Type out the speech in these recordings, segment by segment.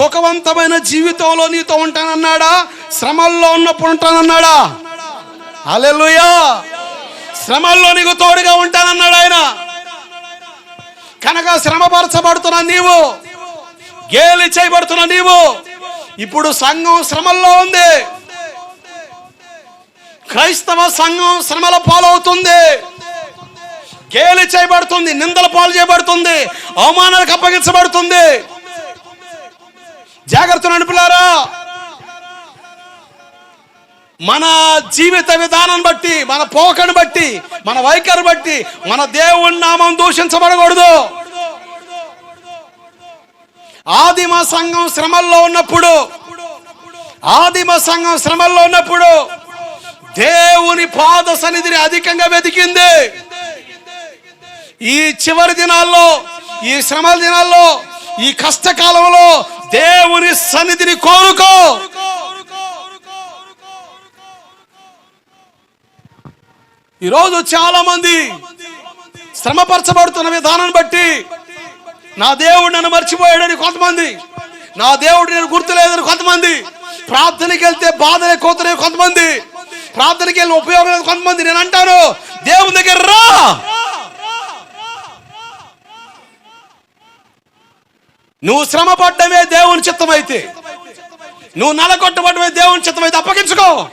సుఖవంతమైన జీవితంలో నీతో ఉంటానన్నాడా? శ్రమల్లో ఉన్నప్పుడు ఉంటానన్నాడా? అలెలుయా శ్రమల్లో నీకు తోడుగా ఉంటానన్నాడు ఆయన. కనుక శ్రమపరచబడుతున్న నీవు గేలి చేయబడుతున్న నీవు ఇప్పుడు సంఘం శ్రమల్లో ఉంది. క్రైస్తవ సంఘం శ్రమల పాలవుతుంది. గేలి చేయబడుతుంది నిందల పాలు చేయబడుతుంది అవమానాలకు అప్పగించబడుతుంది. జాగ్రత్త నడుపులారా మన జీవిత విధానం బట్టి మన పోకను బట్టి మన వైఖరి బట్టి మన దేవుని నామం దూషించబడకూడదు. ఆదిమ సంఘం శ్రమల్లో ఉన్నప్పుడు ఆదిమ సంఘం శ్రమల్లో ఉన్నప్పుడు దేవుని పాద సన్నిధిని అధికంగా వెతికింది. ఈ చివరి దినాల్లో ఈ శ్రమల దినాల్లో ఈ కష్టకాలంలో దేవుని సన్నిధిని కోరుకో. ఈరోజు చాలా మంది శ్రమపరచబడుతున్న విధానాన్ని బట్టి నా దేవుడు నన్ను మర్చిపోయాడని కొంతమంది నా దేవుడు నేను గుర్తులేదని కొంతమంది ప్రార్థనకి వెళ్తే బాధలే కోతలే కొంతమంది ప్రార్థనకి వెళ్ళి ఉపయోగం లేదు కొంతమంది నేను అంటాను దేవుని దగ్గర రా. నువ్వు శ్రమ పడ్డమే దేవుని చిత్తమైతే. నువ్వు నలగొట్టబడమే దేవుని చిత్తమైతే అప్పగించుకో.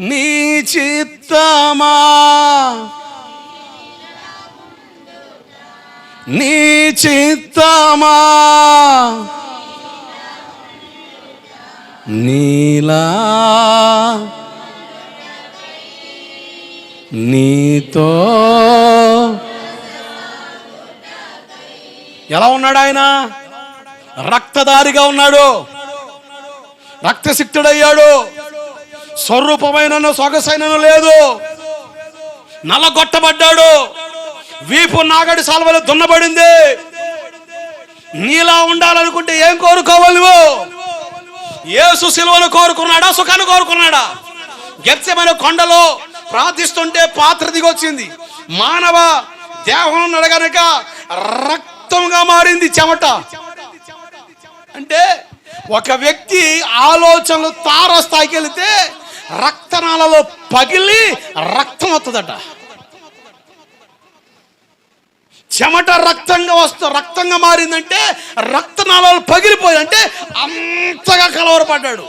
నీ చిత్తమా? నీ చిత్తమా? నీలా? నీతో ఎలా ఉన్నాడు ఆయన? రక్తదారిగా ఉన్నాడు. రక్తసిక్తుడయ్యాడు. స్వరూపమైన సొగసైన లేదు. నల్లగొట్టబడ్డాడు. వీపు నాగడి సాల్వలు దున్నబడింది. నీలా ఉండాలనుకుంటే ఏం కోరుకోవాలి నువ్వు? ఏసు సిలువను కోరుకున్నాడా? సుఖాన్ని కోరుకున్నాడా? గెచ్చమైన కొండలో ప్రార్థిస్తుంటే పాత్ర దిగొచ్చింది. మానవ దేహం నడగనక రక్త రక్తంగా మారింది చెమట. అంటే ఒక వ్యక్తి ఆలోచనలు తార స్థాయికి వెళితే రక్తనాళలో పగిలి రక్తం వస్తుందట చెమట రక్తంగా వస్తు రక్తంగా మారిందంటే రక్తనాళాలు పగిలిపోయి అంటే అంతగా కలవరపడ్డాడు.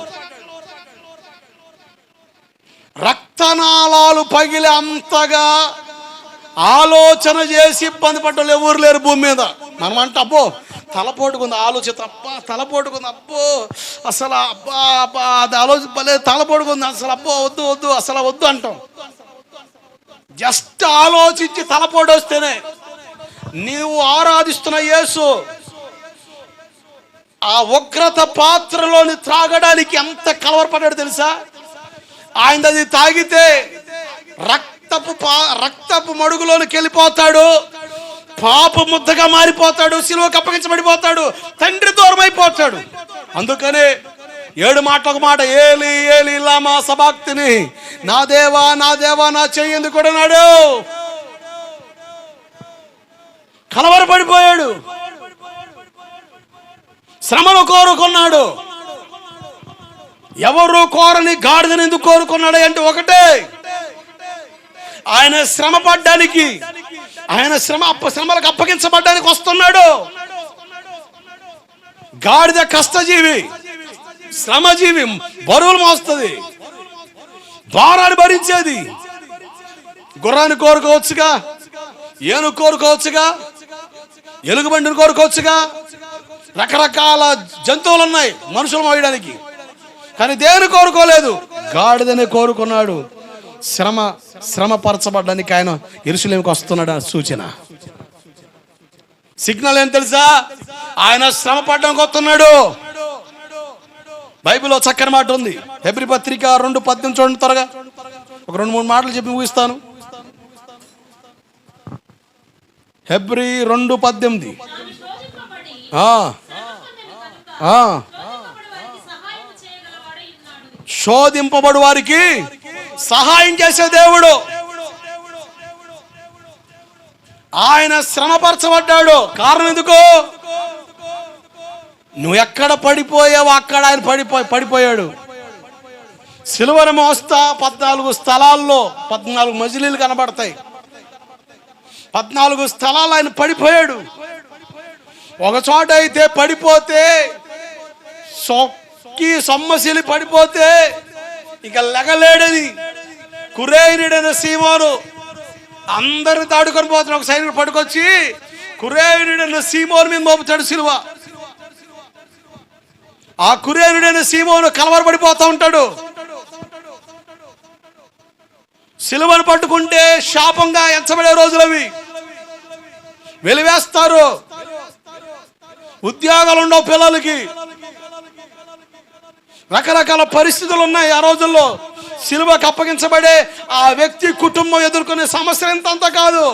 రక్తనాళాలు పగిలి అంతగా ఆలోచన చేసి ఇబ్బంది పడ్డలు ఎవరు లేరు భూమి మీద. మనం అంటే అబ్బో తలపోటుకుంది ఆలోచిత అబ్బా తలపోటుకుంది అబ్బో అసలు అబ్బా అబ్బా అది ఆలోచించలేదు తలపోటుకుంది అసలు అబ్బో వద్దు వద్దు అసలు వద్దు అంటాం. జస్ట్ ఆలోచించి తలపోటు వస్తేనే నీవు ఆరాధిస్తున్న యేసు ఆ ఉగ్రత పాత్రలోని త్రాగడానికి ఎంత కలవరపడ్డాడు తెలుసా? ఆయన అది తాగితే రక్తపు పా రక్తపు మడుగులోనికి వెళ్ళిపోతాడు. పాప ముద్దగా మారిపోతాడు సిలువకు అప్పగించబడిపోతాడు తండ్రి దూరం అయిపోతాడు అందుకనే ఏడు మాట ఒక మాట ఏలి ఏలి లామా సభాక్తిని నా దేవా నా దేవా నా చెయ్యి ఎందుకు కొడనాడు? కలవరపడిపోయాడు శ్రమను కోరుకున్నాడు. ఎవరు కోరని గాడిదని ఎందుకు కోరుకున్నాడు అంటే ఒకటే. ఆయన శ్రమ పడ్డానికి ఆయన శ్రమ అప్ప శ్రమలకు అప్పగించబడ్డానికి వస్తున్నాడు. గాడిద కష్టజీవి శ్రమజీవి బరువులు మోస్తుంది. భారాన్ని భరించేది. గుర్రాన్ని కోరుకోవచ్చుగా ఏను కోరుకోవచ్చుగా ఎలుగుబండిని కోరుకోవచ్చుగా. రకరకాల జంతువులు ఉన్నాయి మనుషులు మోయడానికి. కానీ దేని కోరుకోలేదు? గాడిదని కోరుకున్నాడు. శ్రమ శ్రమ పరచబడ్డానికి ఆయన ఎరుసలేమికి వస్తున్నాడు సూచన. సిగ్నల్ ఏం తెలుసా? ఆయన శ్రమ పడ్డానికి వస్తున్నాడు. బైబిల్లో చక్కని మాట ఉంది. హెబ్రి పత్రిక రెండు పద్దెనిమిది చూడండి త్వరగా. ఒక రెండు మూడు మాటలు చెప్పి ముగిస్తాను. హెబ్రి రెండు పద్దెనిమిది. శోధింపబడి. వారికి సహాయం చేసే దేవుడు. ఆయన శ్రమపరచబడ్డాడు. కారణం ఎందుకు? నువ్వు ఎక్కడ పడిపోయావో అక్కడ ఆయన పడిపో పడిపోయాడు. సిలువను మోస్తా పద్నాలుగు స్థలాల్లో పద్నాలుగు మజిలీలు కనబడతాయి. పద్నాలుగు స్థలాలు ఆయన పడిపోయాడు. ఒక చోట అయితే పడిపోతే సొక్కి సొమ్మసిలి పడిపోతే ఇక లెగలేడని కురేయుడైన సీమోను. అందరిని తాడుకొని పోతున్న ఒక సైనికుడు పడుకొచ్చి కురేయుడైన సీమోను మీద మోపుతాడు సిలువ. ఆ కురేనుడైన సీమోను కలవరపడిపోతూ ఉంటాడు. సిలువను పట్టుకుంటే శాపంగా ఎంచబడే రోజులవి. వెలివేస్తారు. ఉద్యోగాలు ఉండవు పిల్లలకి. రకరకాల పరిస్థితులు ఉన్నాయి ఆ రోజుల్లో. సిలువకు అప్పగించబడే ఆ వ్యక్తి కుటుంబం ఎదుర్కొనే సమస్య ఎంత కాదు.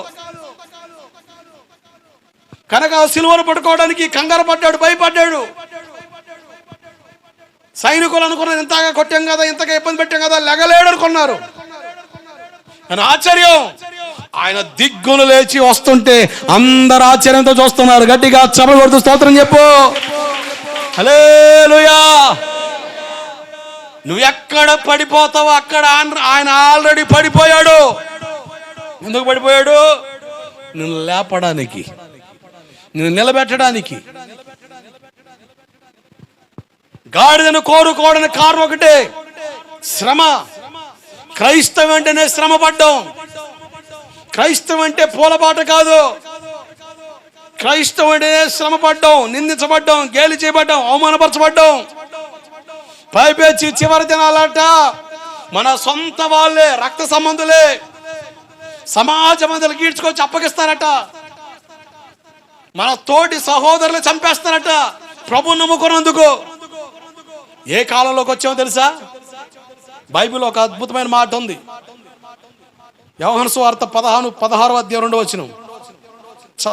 కనుక ఆ సిలువను పట్టుకోవడానికి కంగారు పడ్డాడు భయపడ్డాడు. సైనికులు అనుకున్నారు ఇంతగా కొట్టాం కదా ఇంతగా ఇబ్బంది పెట్టాం కదా లెగలేడు అనుకున్నారు ఆశ్చర్యం ఆయన దిగ్గులు లేచి వస్తుంటే అందరు ఆశ్చర్యంతో చూస్తున్నారు. గట్టిగా చపలు కొడుతూ స్తోత్రం చెప్పు. హలేలుయా నువ్వు ఎక్కడ పడిపోతావో అక్కడ ఆయన ఆల్రెడీ పడిపోయాడు. ఎందుకు పడిపోయాడు? నిన్ను లేపడానికి. నిన్ను నిలబెట్టడానికి. గాడిదను కోరుకోవడానికి కారణం ఒకటే. శ్రమ. క్రైస్తవం అంటేనే శ్రమ పడ్డాం క్రైస్తవం అంటే పూలబాట కాదు. క్రైస్తవం అంటేనే శ్రమ పడ్డాం నిందించబడ్డం గేలి చేయబడ్డం అవమానపరచబడ్డాం. పైపేచి చివరి దినాలంట. మన సొంత వాళ్ళే రక్త సంబంధులే. సమాజ మందులు గీడ్చుకొచ్చి అప్పగిస్తారట. మన తోటి సహోదరులు చంపేస్తారట. ప్రభు నమ్ముకున్నందుకు. ఏ కాలంలోకి వచ్చామో తెలుసా? బైబిల్ ఒక అద్భుతమైన మాట ఉంది. వ్యవహన వార్త పదహారు పదహారు అధ్యాయం రెండు వచ్చిన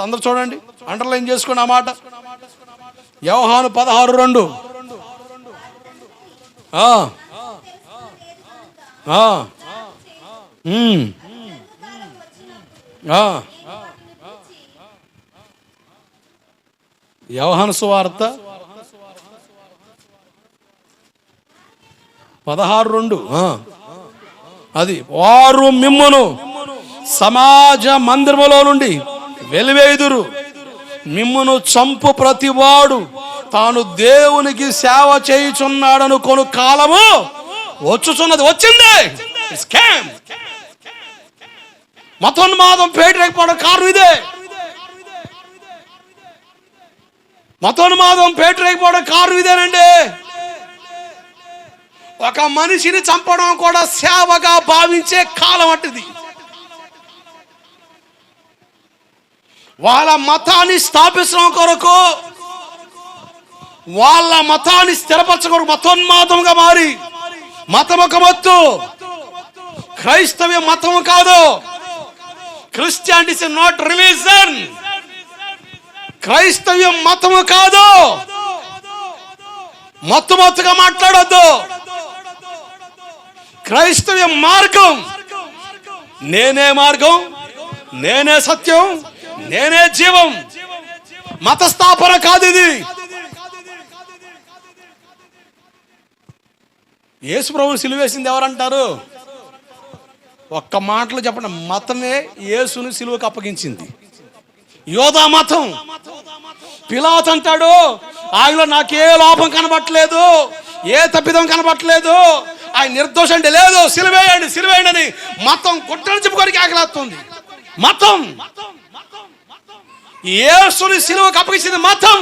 అందరు చూడండి. అండర్లైన్ చేసుకోండి ఆ మాట. వ్యవహాను పదహారు రెండు. వ్యవహాను సువార్త పదహారు రెండు. అది వారు మిమ్మును సమాజ మందిరములో నుండి వెలివేదురు మిమ్మును చంపు ప్రతివాడు. తాను దేవునికి సేవ చేయుచున్నాడను కొను కాలము వచ్చుచున్నది. వచ్చింది. స్కామ్ మతోన్మాదం పేటరేకపోవడం కారణం ఇదే. మతోన్మాదం పేటరేకపోవడం కారణం ఇదేనండి. ఒక మనిషిని చంపడం కూడా సేవగా భావించే కాలం అంటది. వాళ్ళ మతాన్ని స్థాపించడం కొరకు వాళ్ళ మతాన్ని స్థిరపరచకూడదు మతోన్మాదంగా మారి మతం ఒక మత్తు. క్రైస్తవ్య మతం కాదు. క్రిస్టియానిటీస్ నాట్ రిలీజన్ క్రైస్తవ్యం మతము కాదు. మత్తు మత్తుగా మాట్లాడొద్దు. క్రైస్తవ్య మార్గం. నేనే మార్గం నేనే సత్యం నేనే జీవం. మత స్థాపన కాదు ఇది. యేసు ప్రభువు సిలువేసింది ఎవరంటారు? ఒక్క మాటలో చెప్పండి. మతమే యేసుని సిలువకు అప్పగించింది. యోధా మతం. పిలాత్ అంటాడు ఆయనలో నాకే లోపం కనబట్టలేదు ఏ తప్పిదం కనబట్టలేదు ఆయన నిర్దోషం అంటే లేదు సిలువేయండి సిలువేయండి అని మతం కుట్రలు చెప్పుకోనికి ఆకలేస్తుంది మతం. ఏసుని సిలువకు అప్పగించింది మతం.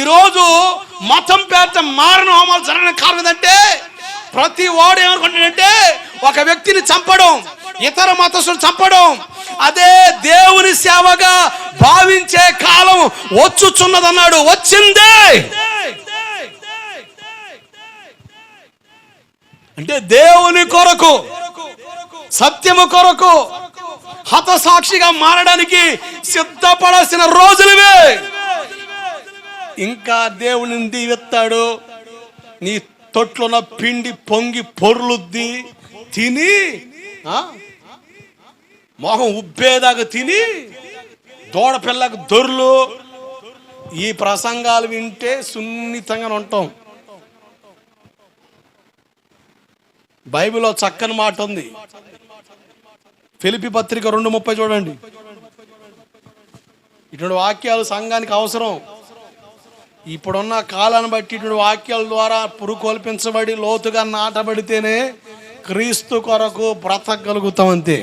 ఈరోజు మతం పేర్చ మారణ హోమాలు జరగడానికి కారణం ఏంటంటే ప్రతి వాడు ఏమనుకుంటాడంటే ఒక వ్యక్తిని చంపడం ఇతర మతస్థులు చంపడం అదే దేవుని సేవగా భావించే కాలం వచ్చుచున్నదన్నాడు. వచ్చిందే! అంటే దేవుని కొరకు సత్యము కొరకు హతసాక్షిగా మారడానికి సిద్ధపడాల్సిన రోజులువే ఇంకా దేవుని దీవెత్తాడు. నీ తొట్లున పిండి పొంగి పొర్లుద్ది. తిని మొహం ఉబ్బేదాకా తిని దూడపిల్లకు దొర్లు. ఈ ప్రసంగాలు వింటే సున్నితంగా ఉంటాం. బైబిల్లో చక్కని మాట ఉంది. ఫిలిపి పత్రిక రెండు ముప్పై చూడండి. ఇటువంటి వాక్యాలు సంఘానికి అవసరం. ఇప్పుడున్న కాలాన్ని బట్టి ఇటువంటి వాక్యాల ద్వారా పురుకొల్పించబడి లోతుగా నాటబడితేనే క్రీస్తు కొరకు బ్రతకగలుగుతాం అంతే.